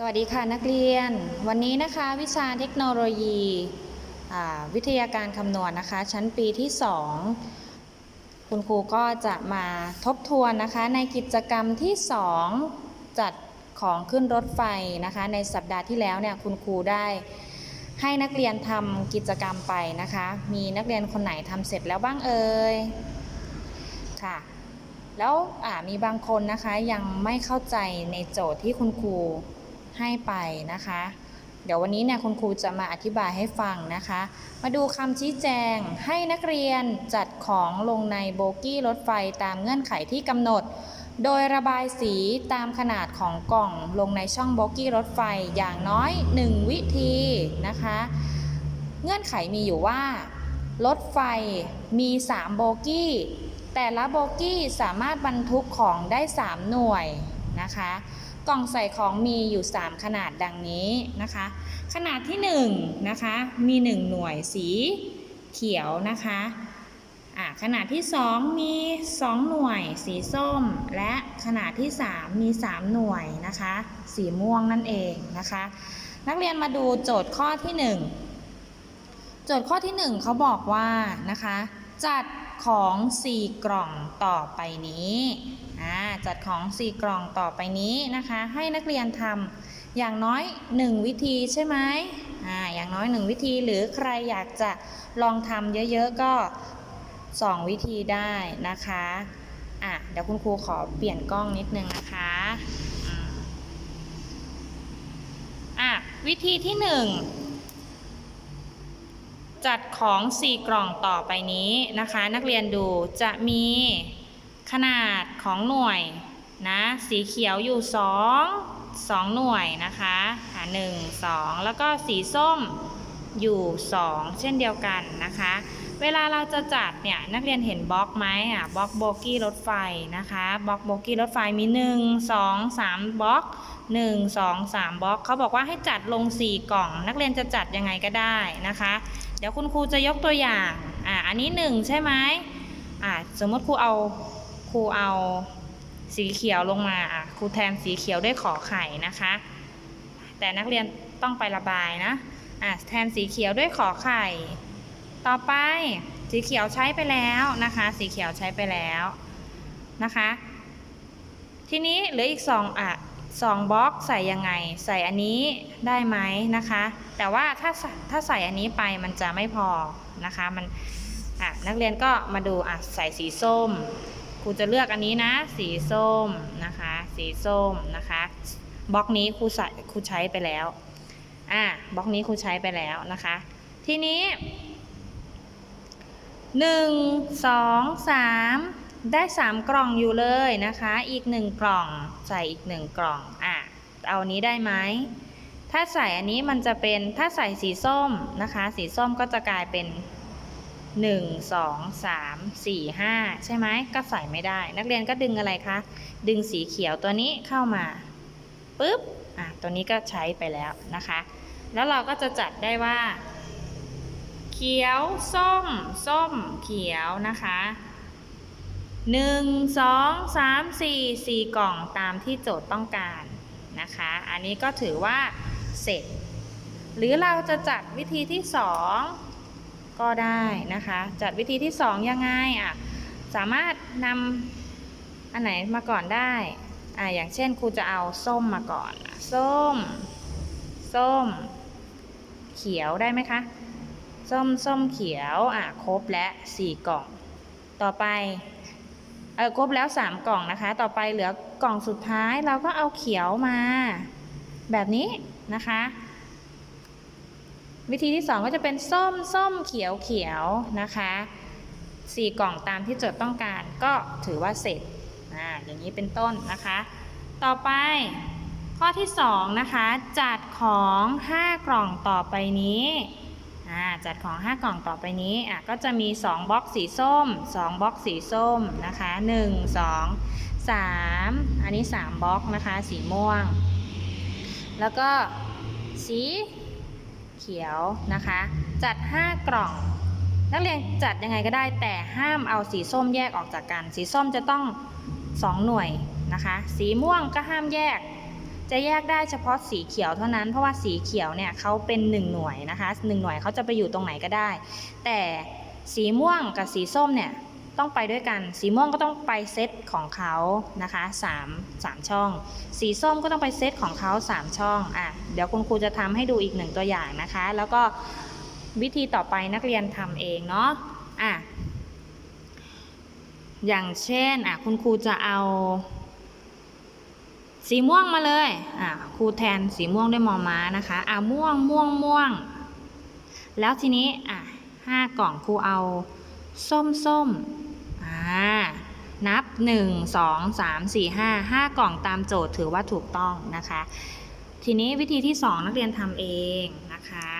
สวัสดีค่ะนักเรียน วันนี้นะคะวิชาเทคโนโลยีวิทยาการคำนวณนะคะ ชั้นปีที่ 2 คุณครูก็จะมาทบทวนนะคะ ในกิจกรรมที่ 2 จัดของขึ้นรถไฟนะคะ ในสัปดาห์ที่แล้วเนี่ยคุณครูได้ให้นักเรียนทำกิจกรรมไปนะคะ มีนักเรียนคนไหนทำเสร็จแล้วบ้างเอ่ยค่ะแล้วมีบางคนนะคะยังไม่เข้าใจในโจทย์ที่คุณครู ให้ไปนะคะ เดี๋ยววันนี้เนี่ยคุณครูจะมาอธิบายให้ฟังนะคะ มาดูคำชี้แจงให้นักเรียนจัดของลงในโบกี้รถไฟตามเงื่อนไขที่กำหนด โดยระบายสีตามขนาดของกล่องลงในช่องโบกี้รถไฟอย่างน้อย 1 วิธีนะคะ เงื่อนไขมีอยู่ว่า รถไฟมี 3 โบกี้แต่ละโบกี้สามารถบรรทุกของได้ 3 หน่วยนะคะ กล่องใส่ของมีอยู่ 3 ขนาดดังนี้นะคะ ขนาดที่1นะคะมี 1 หน่วยสีเขียวนะคะขนาดที่ 2 มี 2 หน่วยสีส้ม และขนาดที่ 3 มี 3 หน่วยนะคะ สีม่วงนั่นเองนะคะ นักเรียนมาดูโจทย์ข้อที่ 1 โจทย์ข้อที่ 1เขาบอกว่านะคะ จัด ของ 4 กล่องต่อไปนี้จัดของ 4 กล่องต่อไปนี้นะคะ ให้นักเรียนทำอย่างน้อย 1 วิธีใช่ไหมออย่างน้อย 1 วิธีหรือใครอยากจะลองทำเยอะๆก็ 2 วิธีได้นะคะอะเดี๋ยวคุณครูขอเปลี่ยนกล้องนิดนึงนะคะอะวิธีที่ 1 จัดของ 4 กล่องต่อไปนี้นะคะ นักเรียนดูจะมีขนาดของหน่วยนะสีเขียวอยู่ 2 2 หน่วยนะคะอะ1 2แล้วก็สีส้มอยู่ 2 เช่นเดียวกันนะคะ เวลาเราจะจัดเนี่ยนักเรียนเห็นบล็อกไหมอะบล็อกโบกี้รถไฟนะคะบล็อกโบกี้รถไฟมี 1 2 3บล็อก 1 2 3บล็อกเขาบอกว่าให้จัดลง 4 กล่อง นักเรียนจะจัดยังไงก็ได้นะคะ เดี๋ยวคุณครูจะยกตัวอย่าง อ่า อันนี้หนึ่งใช่ไหมอ่า สมมติครูเอาครูเอาสีเขียวลงมา อะ ครูแทนสีเขียวด้วยขอไข่นะคะ แต่นักเรียนต้องไประบายนะ อ่าแทนสีเขียวด้วยขอไข่ ต่อไปสีเขียวใช้ไปแล้วนะคะ สีเขียวใช้ไปแล้วนะคะ ทีนี้เหลืออีกสองอะ สองบล็อกใส่ยังไง ใส่อันนี้ได้ไหมนะคะ แต่ว่าถ้าถ้าใส่อันนี้ไปมันจะไม่พอนะคะ มันอะนักเรียนก็มาดูอะใส่สีส้มครูจะเลือกอันนี้นะ สีส้มนะคะ สีส้มนะคะบล็อกนี้ครูใส่ครูใช้ไปแล้วอะบล็อกนี้ครูใช้ไปแล้วนะคะ ทีนี้หนึ่งสองสาม ได้สามกล่องอยู่เลยนะคะ อีกหนึ่งกล่องใส่อีกหนึ่งกล่องอะเอานนี้ได้ไหมถ้าใส่อันนี้มันจะเป็นถ้าใส่สีส้มนะคะ สีส้มก็จะกลายเป็น 1 2 3 4 5 ใช่ไหมก็ใส่ไม่ได้ นักเรียนก็ดึงอะไรคะ ดึงสีเขียวตัวนี้เข้ามาปุ๊บอะตัวนี้ก็ใช้ไปแล้วนะคะ แล้วเราก็จะจัดได้ว่า เขียวส้ม ส้มเขียวนะคะ หนึ่งสองสามสี่สี่กล่องตามที่โจทย์ต้องการนะคะ อันนี้ก็ถือว่าเสร็จ หรือเราจะจัดวิธีที่สองก็ได้นะคะ จัดวิธีที่สองยังไงอะสามารถนำอันไหนมาก่อนได้อะอย่างเช่นครูจะเอาส้มมาก่อน ส้ม ส้ม เขียวได้ไหมคะ ส้ม ส้มเขียว อะครบและสี่กล่อง ต่อไป เออครบแล้วสามกล่องนะคะ ต่อไปเหลือกล่องสุดท้ายเราก็เอาเขียวมา แบบนี้นะคะ วิธีที่สองก็จะเป็นส้มส้มเขียวเขียวนะคะสี่กล่องตามที่โจทย์ต้องการก็ถือว่าเสร็จอ่าอย่างนี้เป็นต้นนะคะ ต่อไปข้อที่สองนะคะ จัดของห้ากล่องต่อไปนี้ จัดของ 5 กล่องต่อไปนี้ก็จะมี 2บล็อกสีส้ม 2บล็อกสีส้มนะคะ 1 2 3 อันนี้ 3บล็อกนะคะ สีม่วง แล้วก็สีเขียวนะคะ จัด 5 กล่อง นักเรียนจัดยังไงก็ได้แต่ห้ามเอาสีส้มแยกออกจากกัน สีส้มจะต้อง 2 หน่วยนะคะ สีม่วงก็ห้ามแยก จะแยกได้เฉพาะสีเขียวเท่านั้นเพราะว่าสีเขียวเนี่ยเขาเป็น 1 หน่วยนะคะ1หน่วยเขาจะไปอยู่ตรงไหนก็ได้ แต่สีม่วงกับสีส้มเนี่ยต้องไปด้วยกัน สีม่วงก็ต้องไปเซตของเขานะคะ3 3ช่อง สีส้มก็ต้องไปเซตของเขา3 ช่องอะเดี๋ยวคุณครูจะทำให้ดูอีกหนึ่งตัวอย่างนะคะ แล้วก็วิธีต่อไปนักเรียนทำเองเนาะอะอย่างเช่นอะคุณครูจะเอา สีม่วงมาเลยอะครูแทนสีม่วงด้วยมอม้านะคะอะม่วงม่วงม่วง แล้วทีนี้อะห้ากล่องครูเอาส้มส้มอ่านับหนึ่งสองสามสี่ห้าห้ากล่องตามโจทย์ถือว่าถูกต้องนะคะ ทีนี้วิธีที่สองนักเรียนทำเองนะคะ